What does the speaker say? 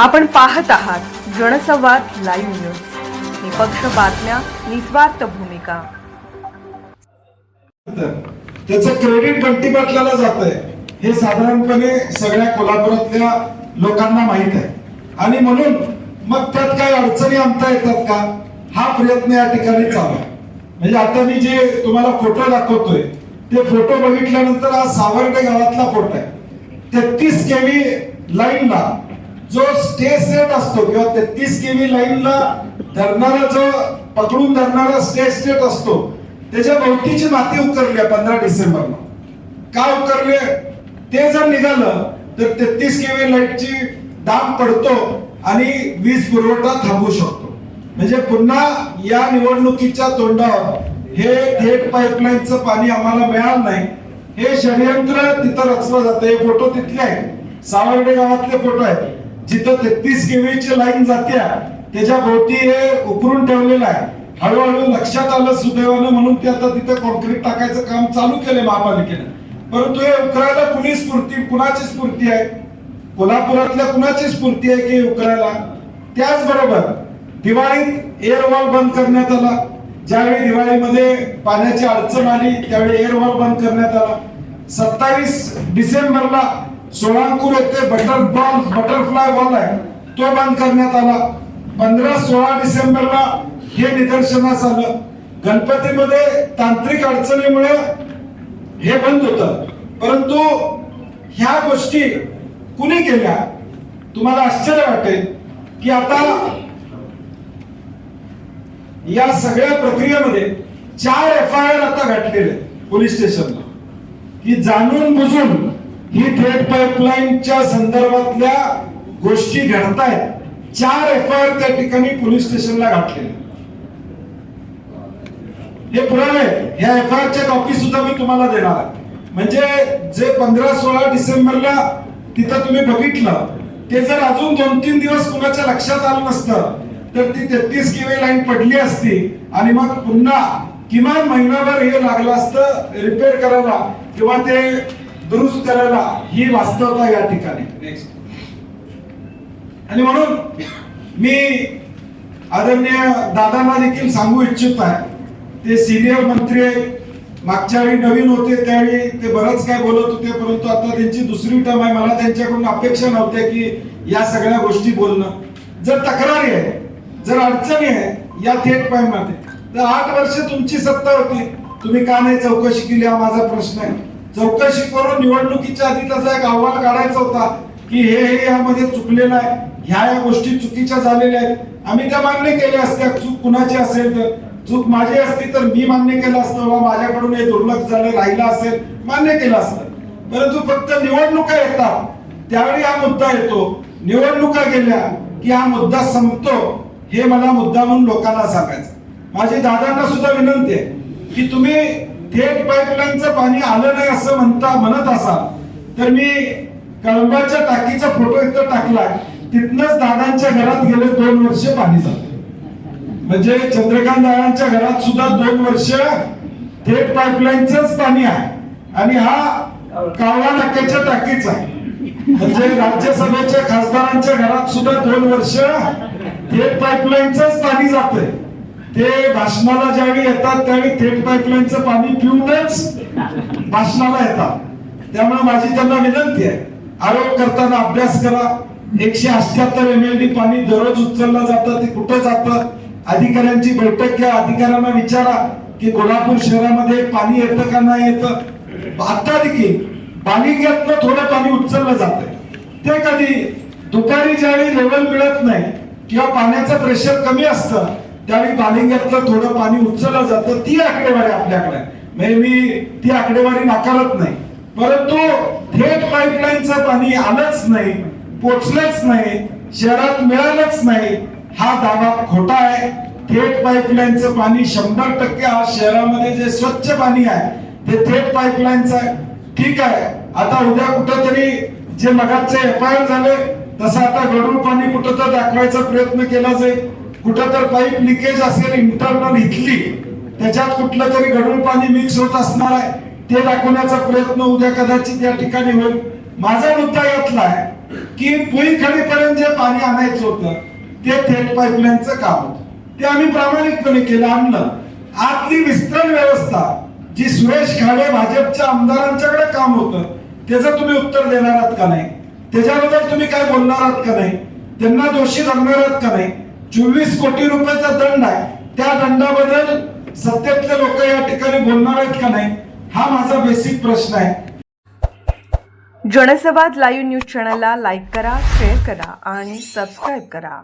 आपण पाहत आहात जनसंवाद लाईव्ह न्यूज. निपक्ष बातम्या निस्वार्थ भूमिका. त्याचं क्रेडिट बंटी पाटलाला जात आहे हे साधारणपणे सगळ्या कोल्हापुरातल्या लोकांना माहीत आहे. आणि म्हणून मग त्यात काही अडचणी आणता येतात का? हा प्रयत्न या ठिकाणी चालू आहे. म्हणजे आता मी जे तुम्हाला फोटो दाखवतोय ते फोटो बघितल्यानंतर हा सावर्डे गावातला फोटो आहे. तेहतीस केवी लाईनला जो स्टे सेट असतो किंवा तेहतीस केवी लाईनला धरणारा जो पकडून धरणारा स्टे सेट असतो त्याच्या भोवतीची माती उतरली आहे पंधरा डिसेंबरला. का उतरले ते जर निघालं तर तेहतीस केवी लाईटची दाब पडतो आणि वीज पुरवठा थांबू शकतो. म्हणजे पुन्हा या निवडणुकीच्या तोंडावर हे थेट पाईपलाईनचं पाणी आम्हाला मिळालं नाही. हे षडयंत्र तिथं रचलं जातं. हे फोटो तिथले आहेत. सावर्डे गावातले फोटो आहेत. जिथं तेहतीस केवीची लाईन जात्या त्याच्या भोवती हे उकरून ठेवलेलं आहे. हळूहळू लक्षात आलं सुदैवानं म्हणून ते आता तिथं कॉन्क्रीट टाकायचं काम चालू केलंय महापालिकेनं. परंतु हे उकरायला कुणी स्फूर्ती कुणाची स्फूर्ती आहे? कोल्हापुरातल्या कुणाची स्फूर्ती आहे की उकरायला? त्याचबरोबर दिवाळीत एअर वॉल बंद करण्यात आला. ज्यावेळी दिवाळीमध्ये पाण्याची अडचण आली त्यावेळी एअर वॉल बंद करण्यात आला. सत्तावीस डिसेंबरला सोळांकूर येथे बटर बॉम्ब बटरफ्लाय वॉल आहे. तो बंद करण्यात आला. पंधरा सोळा डिसेंबरला हे निदर्शनास आलं. गणपतीमध्ये तांत्रिक अडचणीमुळे हे बंद होत. परंतु ह्या गोष्टी कुणी केल्या? तुम्हाला आश्चर्य वाटेल की आता या सगळ्या प्रक्रियेमध्ये चार एफ आय आर आता घातलेले पोलीस स्टेशनला. की जाणून बुजून ही थेट पाईपलाईनच्या संदर्भातल्या गोष्टी घडतायत. चार एफ आय आर त्या ठिकाणी पोलीस स्टेशनला घातलेले. हे पुरावे ह्या एफ आय आरच्या कॉपी सुद्धा मी तुम्हाला देणार आहे. म्हणजे जे पंधरा सोळा डिसेंबरला तिथं तुम्ही बघितलं ते जर अजून दोन तीन दिवस कुणाच्या लक्षात आलं नसतं तर ती तेहतीस किवे लाईन पडली असती आणि मग पुन्हा किमान महिनाभर हे लागलं असतं रिपेअर करायला किंवा ते दुरुस्त करायला ही वास्तवता या ठिकाणी. आणि म्हणून मी आदरणीय दादांना देखील सांगू इच्छित आहे. ते सिनियर मंत्री मागच्या वेळी नवीन होते त्यावेळी ते बरंच काय बोलत होते परंतु आता त्यांची दुसरी टर्म आहे. मला त्यांच्याकडून अपेक्षा नव्हत्या की या सगळ्या गोष्टी बोलणं. जर तक्रारी आहे जर अडचणी आहे या थेटमध्ये तर आठ वर्ष तुमची सत्ता होती. तुम्ही का नाही चौकशी केली? हा माझा प्रश्न आहे. चौकशी करून निवडणुकीच्या आधी त्याचा एक अहवाल काढायचा होता की हे हे यामध्ये चुकलेलं आहे ह्या या गोष्टी चुकीच्या झालेल्या आहेत. आम्ही त्या मान्य केल्या असत्या चूक कुणाची असेल तर. चूक माझी असती तर मी मान्य केलं असतं बाबा माझ्याकडून हे दुर्लक्ष झालं राहिलं असेल मान्य केलं असतं. परंतु फक्त निवडणुका येतात. त्यावेळी हा मुद्दा येतो. निवडणुका गेल्या की हा मुद्दा संपतो हे मला मुद्दा म्हणून लोकांना सांगायचं. माझी दादांना सुद्धा विनंती आहे की तुम्ही थेट पाईपलाईनचं पाणी आलं नाही असं म्हणता म्हणत असाल तर मी कळंबाच्या टाकीचा फोटो इथं टाकलाय तिथनच दादांच्या घरात गेले दोन वर्ष पाणी झालं म्हणजे चंद्रकांत दादांच्या घरात सुद्धा दोन वर्ष थेट पाईपलाईनच पाणी आहे. आणि हा कावळा नाक्याच्या टाकीचा आहे. म्हणजे राज्यसभेच्या खासदारांच्या घरात सुद्धा दोन वर्ष थेट पाईपलाईनच पाणी जातंय. ते भाषणाला ज्यावेळी येतात त्यावेळी थेट पाईपलाईनचं पाणी पिऊनच भाषणाला येतात. त्यामुळे माझी त्यांना विनंती आहे. आरोप करताना अभ्यास करा. एकशे अठ्याहत्तर एम एल डी पाणी दररोज उचललं जातं ते कुठं जातं? अधिकाऱ्यांची बैठक घ्या अधिकाऱ्यांना विचारा की कोल्हापूर शहरामध्ये पाणी येतं का नाही येतं? आता देखील बालिंग्यातनं थोडं पाणी उचललं जात ते कधी दुपारी ज्यावेळी लेवल मिळत नाही किंवा पाण्याचं प्रेशर कमी असतं त्यावेळी बालिंग्यातलं थोडं पाणी उचललं जातं ती आकडेवारी आपल्याकडे. म्हणजे मी ती आकडेवारी नाकारत नाही. परंतु थेट पाईपलाईनचं पाणी आलंच नाही पोचलंच नाही शहरात मिळालंच नाही. हा दावा खोटा आहे. थेट पाईपलाईनचं पाणी शंभर टक्के आज शहरामध्ये जे स्वच्छ पाणी आहे ते थेट पाईपलाईनचं आहे ठीक आहे. आता उद्या कुठंतरी जे मगाचे एफ आय आर झाले तसं आता गडूळ पाणी कुठं तर दाखवायचा प्रयत्न केला जाईल. कुठं तर पाईप लिकेज असेल इंटरनल इथली त्याच्यात कुठलं तरी गढूळ पाणी मिक्स होत असणार आहे ते दाखवण्याचा प्रयत्न उद्या कदाचित या ठिकाणी होईल. माझा मुद्दा यातला आहे की पुईखडीपर्यंत जे पाणी आणायचं होतं ते थेट पाईपलाईनचं काम होतं. ते आम्ही प्रामाणिकपणे केलं आणलं. आतली विस्तरण व्यवस्था जी सुरेश खाडे भाजपच्या आमदारांच्याकडे काम होतं त्याचं तुम्ही उत्तर देणार आहात का नाही? त्याच्याबद्दल तुम्ही काय बोलणार आहात का नाही? त्यांना दोषी धरणार आहात का नाही? चोवीस कोटी रुपयाचा दंड आहे. त्या दंडाबद्दल सत्तेतले लोक या ठिकाणी बोलणार आहेत का नाही हा माझा बेसिक प्रश्न आहे. जनसंवाद लाईव्ह न्यूज चॅनलला लाईक करा शेअर करा आणि सबस्क्राईब करा.